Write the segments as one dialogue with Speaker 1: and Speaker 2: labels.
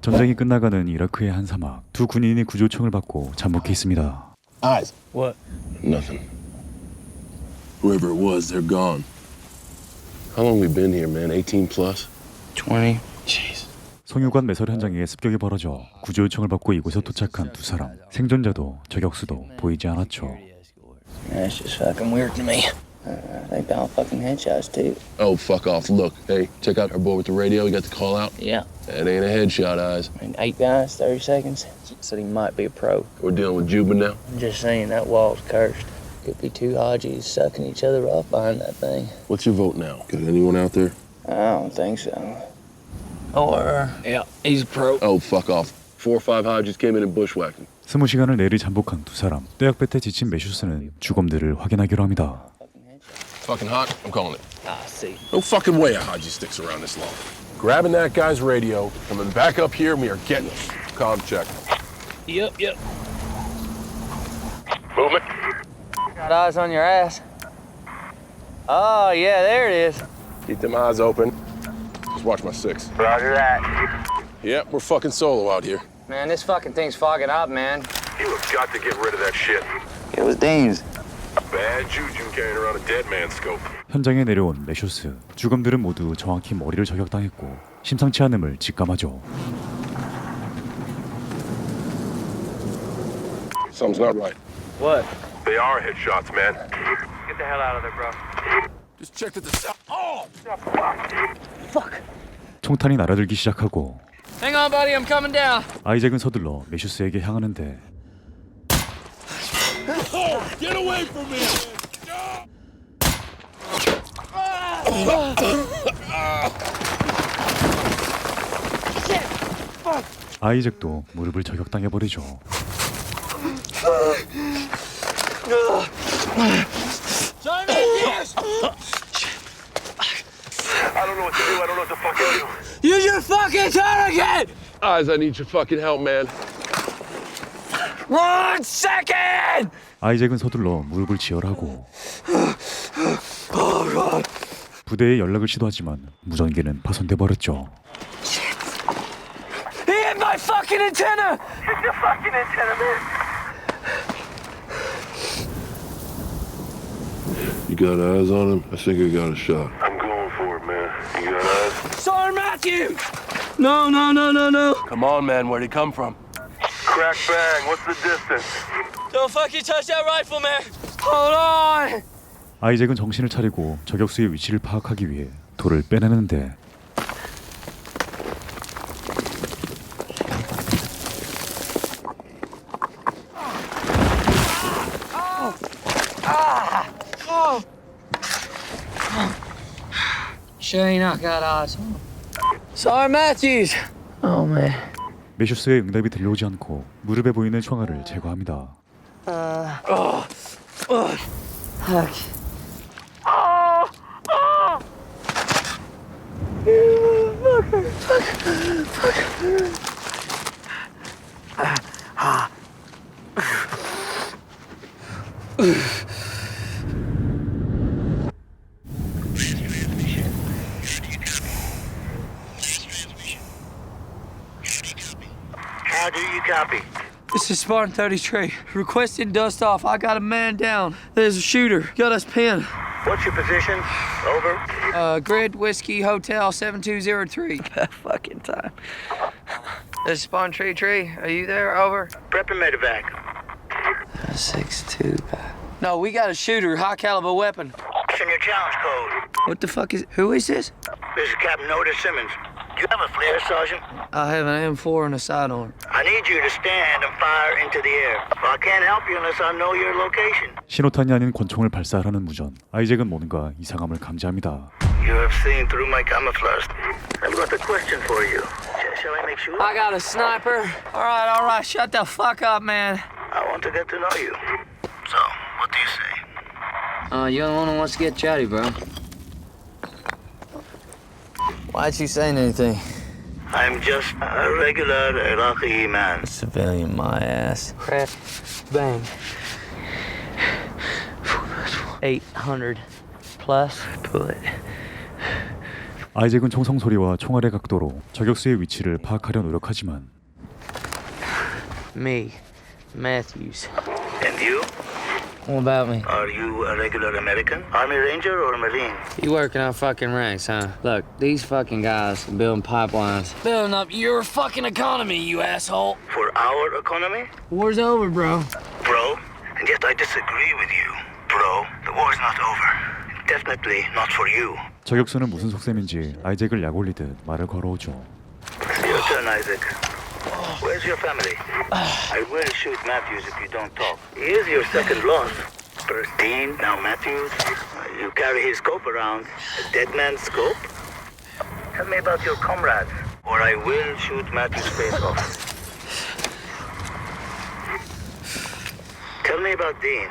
Speaker 1: 전쟁이 끝나가는 이라크의 한 사막. 두 군인이 구조청을 받고 잠복해 있습니다.
Speaker 2: Eyes.
Speaker 3: What?
Speaker 2: Nothing. Whoever it was, they're gone. How long we been here, man? 18 plus?
Speaker 3: 20.
Speaker 2: Jeez.
Speaker 1: 송유관 매설 현장에 습격이 벌어져 구조 요청을 받고 이곳에 도착한 두 사람. 생존자도 저격수도 보이지 않았죠.
Speaker 3: That's just fucking weird to me. Uh, they found fucking headshots too.
Speaker 2: Oh, fuck off. Look, hey, check out our boy with the radio. You got the call out?
Speaker 3: Yeah.
Speaker 2: That ain't a headshot, Eyes.
Speaker 3: I mean, eight guys, 30 seconds. Said he might be a pro.
Speaker 2: We're dealing with Juba now.
Speaker 3: I'm just saying that wall's cursed. Could be two Hodgies sucking each other off behind that thing.
Speaker 2: What's your vote now? Got anyone out there?
Speaker 3: I don't think so. Or yeah, he's a pro.
Speaker 2: Oh, fuck off. Four or five Hodges came in and bushwhacked him.
Speaker 1: 스무 시간을 내리 잠복한 두 사람. 떼약볕에 지친 메슈스는 주검들을 확인하기로 합니다.
Speaker 2: Fucking hot? I'm calling it.
Speaker 3: I see.
Speaker 2: No fucking way a Haji sticks around this long. Grabbing that guy's radio, coming back up here, and we are getting him. Com check.
Speaker 3: Yep, yep.
Speaker 2: Movement.
Speaker 3: Got eyes on your ass. Oh yeah, there it is.
Speaker 2: Keep them eyes open. Just watch my six.
Speaker 3: Roger that.
Speaker 2: Yep, we're fucking solo out here.
Speaker 3: Man, this fucking thing's fogging up, man.
Speaker 2: You have got to get rid of that shit.
Speaker 3: It was Dean's.
Speaker 1: 현장에 내려온 메슈스. 주검들은 모두 정확히 머리를 저격당했고 심상치 않음을 직감하죠.
Speaker 2: Something's not right.
Speaker 3: What?
Speaker 2: They are headshots, man.
Speaker 3: Get the hell out of there, bro.
Speaker 2: Just checked at the south. Oh!
Speaker 1: 총탄이 날아들기 시작하고
Speaker 3: Hang on, buddy. I'm coming down.
Speaker 1: 아이잭은 서둘러 메슈스에게 향하는데
Speaker 2: Get away from me!
Speaker 1: 아이잭도 무릎을 저격당해 버리죠.
Speaker 2: I don't know what to do. I don't know what to fucking do.
Speaker 3: Use your fucking tourniquet.
Speaker 2: Eyes, I need your fucking help, man.
Speaker 3: One second.
Speaker 1: 아이잭은 서둘러 무릎을 지혈하고 부대에 연락을 시도하지만 무전기는 파손돼 버렸죠.
Speaker 3: He hit my fucking antenna.
Speaker 2: You got eyes on him? I think I got a shot. I'm going for it, man. You got eyes?
Speaker 3: Sergeant Matthews. No, no, no, no, no.
Speaker 2: Come on, man. Where'd he come from? Crack bang. What's the distance?
Speaker 3: Don't fucking touch that rifle, man. Hold on.
Speaker 1: 아이잭은 정신을 차리고 저격수의 위치를 파악하기 위해 돌을 빼내는데
Speaker 3: Sure ain't not got eyes. Sergeant Matthews. Oh man.
Speaker 1: 메슈스의 응답이 들려오지 않고 무릎에 보이는 총알을 제거합니다.
Speaker 3: This is Spartan 33. Requesting dust off. I got a man down. There's a shooter. Got us pinned.
Speaker 4: What's your position? Over.
Speaker 3: Uh, Grid Whiskey Hotel 7203. fucking time. This is Spawn Tree Tree. Are you there? Over.
Speaker 4: Prep and medevac.
Speaker 3: Six two. No, we got a shooter, high caliber weapon.
Speaker 4: Send your challenge code.
Speaker 3: What the fuck is? Who is this?
Speaker 4: This is Captain Otis Simmons. You have a flare, Sergeant?
Speaker 3: I have an M4 and a sidearm.
Speaker 4: I need you to stand and fire into the air. Well, I can't help you unless I know your location.
Speaker 1: 신호탄이 아닌 권총을 발사하는 무전. 아이잭은 뭔가 이상함을 감지합니다.
Speaker 4: You have seen through my camouflage. I've got a question for you. Sh- shall I make sure?
Speaker 3: I got a sniper. All right, all right. Shut the fuck up, man.
Speaker 4: I want to get to know you. So, what do you say?
Speaker 3: Uh, you're the one who wants to get chatty, bro. Why'd you say anything?
Speaker 4: I'm just a regular Iraqi man.
Speaker 3: Civilian, my ass. Crap. Bang. 800 plus. Pull it.
Speaker 1: 아이잭은 총성 소리와 총알의 각도로 저격수의 위치를 파악하려 노력하지만
Speaker 3: Me, Matthews.
Speaker 4: And you?
Speaker 3: What about me?
Speaker 4: Are you a regular American? Army Ranger or Marine?
Speaker 3: You working on fucking ranks, huh? Look, these fucking guys are building pipelines. Building up your fucking economy, you asshole.
Speaker 4: For our economy?
Speaker 3: War's over, bro.
Speaker 4: Bro, and yet I disagree with you. Bro, the war's not over. Definitely not for you.
Speaker 1: 저격수는 무슨 속셈인지 아이잭을 약올리듯 말을 걸어오죠.
Speaker 4: Your turn, Isaac. Where's your family? I will shoot Matthews if you don't talk. He is your second loss. First Dean, now Matthews. You carry his scope around. A dead man's scope? Tell me about your comrades, or I will shoot Matthews' face off. Tell me about Dean.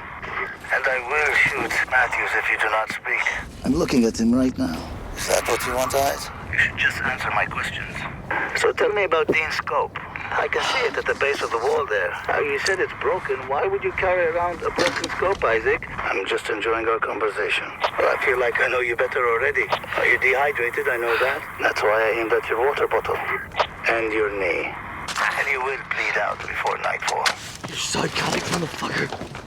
Speaker 4: And I will shoot Matthews if you do not speak.
Speaker 5: I'm looking at him right now.
Speaker 4: Is that what you want, Eyes? You should just answer my questions. So tell me about Dean's scope. I can see it at the base of the wall there. Uh, you said it's broken. Why would you carry around a broken scope, Isaac? I'm just enjoying our conversation. Well, I feel like I know you better already. Are you dehydrated? I know that. That's why I aimed at your water bottle. And your knee. And you will bleed out before nightfall.
Speaker 3: You psychotic motherfucker.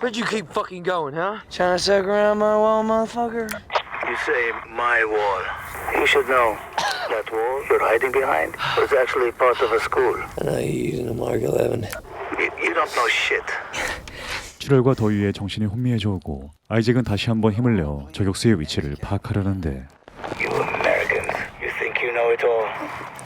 Speaker 3: Where'd you keep fucking going, huh? Trying to suck around my wall, motherfucker?
Speaker 4: You say my wall. You should know that wall you're hiding behind was actually part of a school.
Speaker 3: I know you're using a Mark 11.
Speaker 4: You, you don't know shit.
Speaker 1: 출혈과 더위에 정신이 혼미해져 오고 아이잭은 다시 한번 힘을 내어 저격수의 위치를 파악하려는데
Speaker 4: You Americans, you think you know it all.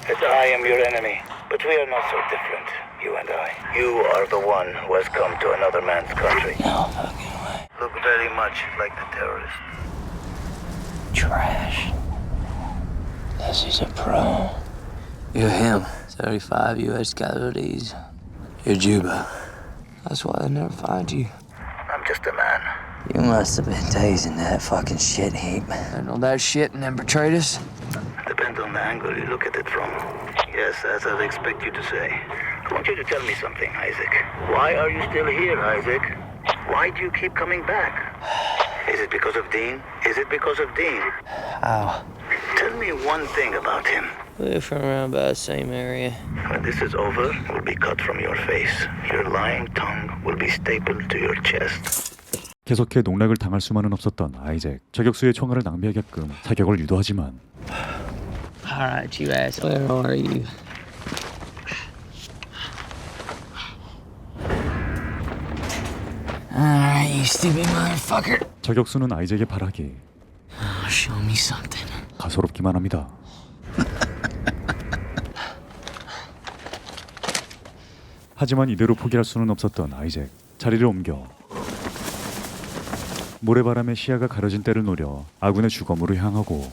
Speaker 4: That I am your enemy. But we are not so different, you and I. You are the one who has come to another man's country.
Speaker 3: No fucking way.
Speaker 4: Look very much like the terrorist.
Speaker 3: Trash. This is a pro. You're him. 35 U.S. casualties. You're Juba. That's why they never find you.
Speaker 4: I'm just a man.
Speaker 5: You must have been tasing that fucking shit heap.
Speaker 3: And all that shit and then betrayed us?
Speaker 4: Depends on the angle you look at it from. Yes, as I'd expect you to say. I want you to tell me something, Isaac. Why are you still here, Isaac? Why do you keep coming back? Is it because of Dean? Is it because of Dean?
Speaker 3: Ow.
Speaker 4: Tell me one thing about him.
Speaker 3: We're from around about the same area.
Speaker 4: When this is over, it will be cut from your face. Your lying tongue will be stapled to your chest.
Speaker 1: 계속해 농락을 당할 수만은 없었던 아이잭 저격수의 총알을 낭비하게끔 사격을 유도하지만
Speaker 3: Alright, you ass. Where are you? Alright, you stupid motherfucker.
Speaker 1: 저격수는 아이잭의 발악이
Speaker 3: Oh, show me something.
Speaker 1: 가소롭기만 합니다. 하지만 이대로 포기할 수는 없었던 아이잭 자리를 옮겨 모래바람에 시야가 가려진 때를 노려 아군의 주검으로 향하고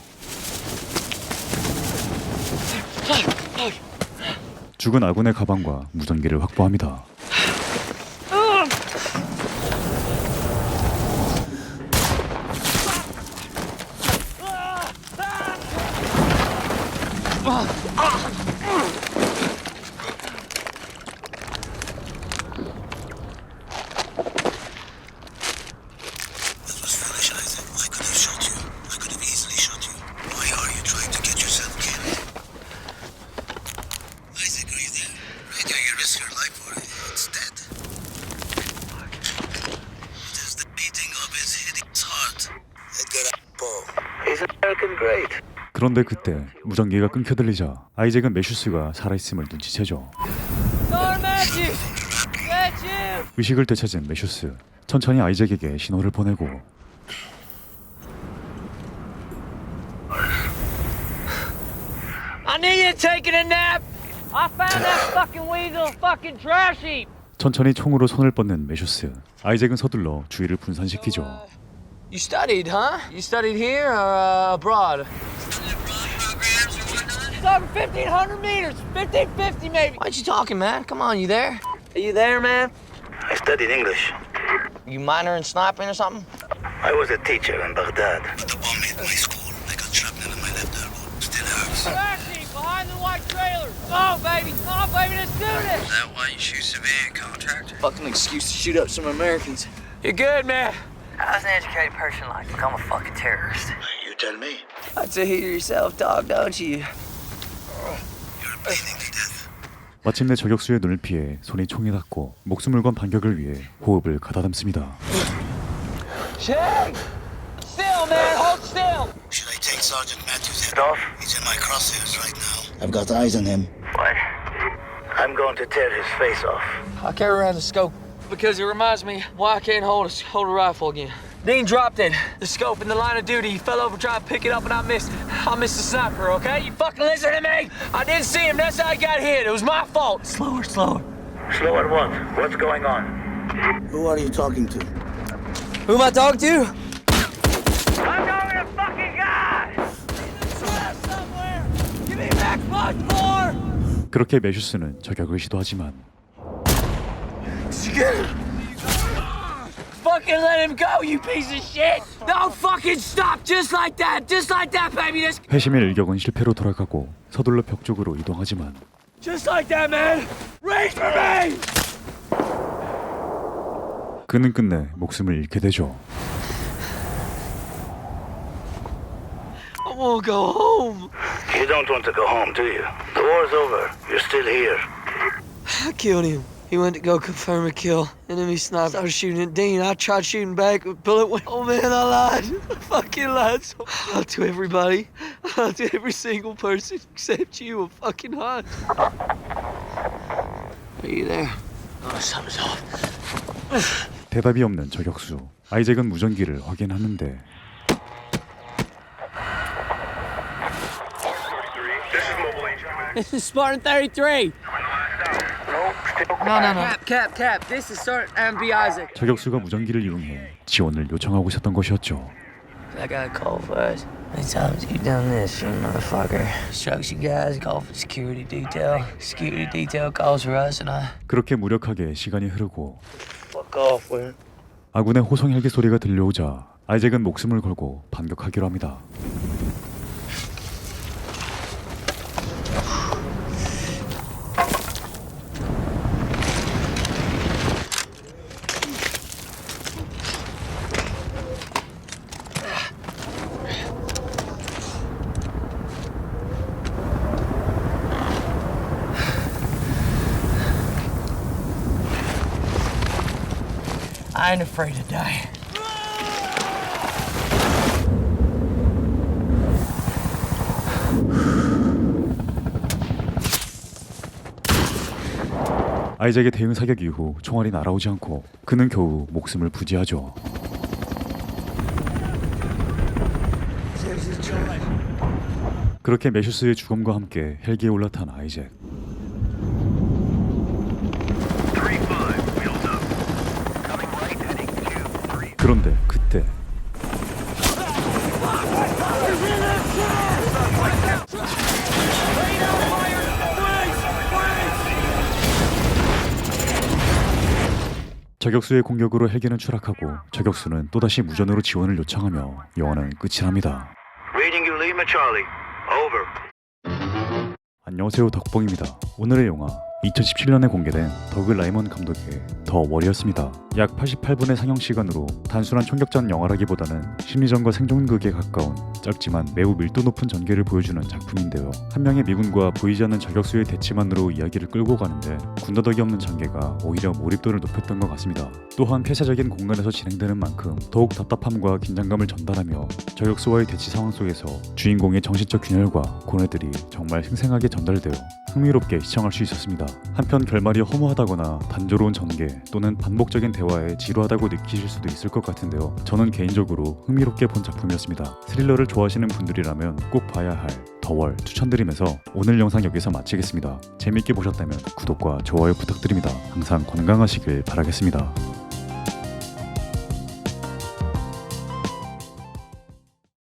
Speaker 1: 죽은 아군의 가방과 무전기를 확보합니다.
Speaker 5: That was foolish, Isaac. I could have shot you. I could have easily shot you. Why are you trying to get yourself killed? Isaac, are you there? Radio, you risk your life for it. It's dead. It is the beating of his hideous heart. Edgar Allan Poe.
Speaker 4: He's American great.
Speaker 1: 그런데 그때 무전기가 끊겨 들리자 아이잭은 메슈스가 살아있음을 눈치채죠. 의식을 되찾은 메슈스 천천히 아이잭에게 신호를 보내고. 천천히 총으로 손을 뻗는 메슈스 아이잭은 서둘러 주의를 분산시키죠.
Speaker 3: You studied, huh? You studied here or uh, abroad?
Speaker 6: Talking 1,500 meters, 1,550 maybe.
Speaker 3: Why ain't you talking, man? Come on, you there? Are you there, man?
Speaker 4: I studied English.
Speaker 3: You minor in sniping or something?
Speaker 4: I was a teacher in Baghdad.
Speaker 5: The bomb hit my school. I got shrapnel in my left elbow. Still hurts.
Speaker 6: Trash behind the white trailer. Come on, baby. Come on, baby. Let's do this.
Speaker 5: that why you shoot civilian contractor?
Speaker 3: Fucking excuse to shoot up some Americans. You're good, man. How's an educated person like become a fucking terrorist?
Speaker 5: You tell me.
Speaker 3: Like to hear yourself talk, don't you?
Speaker 1: 마침내 저격수의 눈을 피해 손이 총에 닿고 목숨을 건 반격을 위해 호흡을 가다듬습니다.
Speaker 6: Shake! Still, man, hold still!
Speaker 5: Should I take Sergeant Matthews' head?
Speaker 4: Off.
Speaker 5: He's in my crosshairs right now. I've got eyes on him.
Speaker 4: Why? I'm going to tear his face off.
Speaker 6: I carry around the scope because it reminds me why I can't hold a, hold a rifle again. Dean dropped it. The scope in the line of duty. He fell over trying to pick it up and I missed. I missed the sniper, okay? You fucking listen to me! I didn't see him. That's how he got hit. It was my fault. Slower, slower.
Speaker 4: Slow at what? What's going on?
Speaker 5: Who are you talking to?
Speaker 6: Who am I talking to?
Speaker 4: I'm talking to fucking God!
Speaker 6: Somewhere! Give me back much more!
Speaker 1: 그렇게 매슈스는 저격을 시도하지만
Speaker 6: Fucking let him go, you piece of shit! Don't fucking stop! Just like that! Just like that, baby! Just,
Speaker 1: 회심의 일격은 실패로 돌아가고 서둘러 벽 쪽으로 이동하지만
Speaker 6: just like that, man! Reach for me!
Speaker 1: 그는 끝내 목숨을 잃게 되죠.
Speaker 6: I wanna go home.
Speaker 4: You don't want to go home, do you? The war's over. You're still here.
Speaker 6: I killed him. He went to go confirm a kill. Enemy sniper started shooting at Dean. I tried shooting back, but bullet went. Oh man, I lied. I fucking lied. So I lied to everybody. I lied to every single person except you. A fucking hunt. Are you there? Oh, something's off.
Speaker 1: 대답이 없는 저격수. 아이잭은 무전기를 확인하는데
Speaker 6: This is Spartan 33. No, no, no. Cap, cap, cap. This is Sergeant MB Isaac.
Speaker 1: 저격수가 무전기를 이용해 지원을 요청하고 있었던 것이었죠.
Speaker 3: I got a call for us. How many times you done this, you motherfucker? Instruction guys call for security detail. Security detail calls for us, and I
Speaker 1: 그렇게 무력하게 시간이 흐르고
Speaker 3: fuck off, Will.
Speaker 1: 아군의 호송 헬기 소리가 들려오자 아이잭은 목숨을 걸고 반격하기로 합니다.
Speaker 6: I ain't afraid to die.
Speaker 1: 아이잭의 대응 사격 이후 총알이 날아오지 않고 그는 겨우 목숨을 부지하죠. 그렇게 메슈스의 죽음과 함께 헬기에 올라탄 아이잭. 그런데 그때 저격수의 공격으로 헬기는 추락하고 저격수는 또다시 무전으로 지원을 요청하며 영화는 끝이 납니다. 안녕하세요 덕봉입니다. 오늘의 영화 2017년에 공개된 더그 라이먼 감독의 더 월이었습니다. 약 88분의 상영 시간으로 단순한 총격전 영화라기보다는 심리전과 생존극에 가까운 짧지만 매우 밀도 높은 전개를 보여주는 작품인데요. 한 명의 미군과 보이지 않는 저격수의 대치만으로 이야기를 끌고 가는데 군더더기 없는 전개가 오히려 몰입도를 높였던 것 같습니다. 또한 폐쇄적인 공간에서 진행되는 만큼 더욱 답답함과 긴장감을 전달하며 저격수와의 대치 상황 속에서 주인공의 정신적 균열과 고뇌들이 정말 생생하게 전달되어 흥미롭게 시청할 수 있었습니다. 한편 결말이 허무하다거나 단조로운 전개 또는 반복적인 대화에 지루하다고 느끼실 수도 있을 것 같은데요. 저는 개인적으로 흥미롭게 본 작품이었습니다. 스릴러를 좋아하시는 분들이라면 꼭 봐야 할 더월 추천드리면서 오늘 영상 여기서 마치겠습니다. 재밌게 보셨다면 구독과 좋아요 부탁드립니다. 항상 건강하시길 바라겠습니다.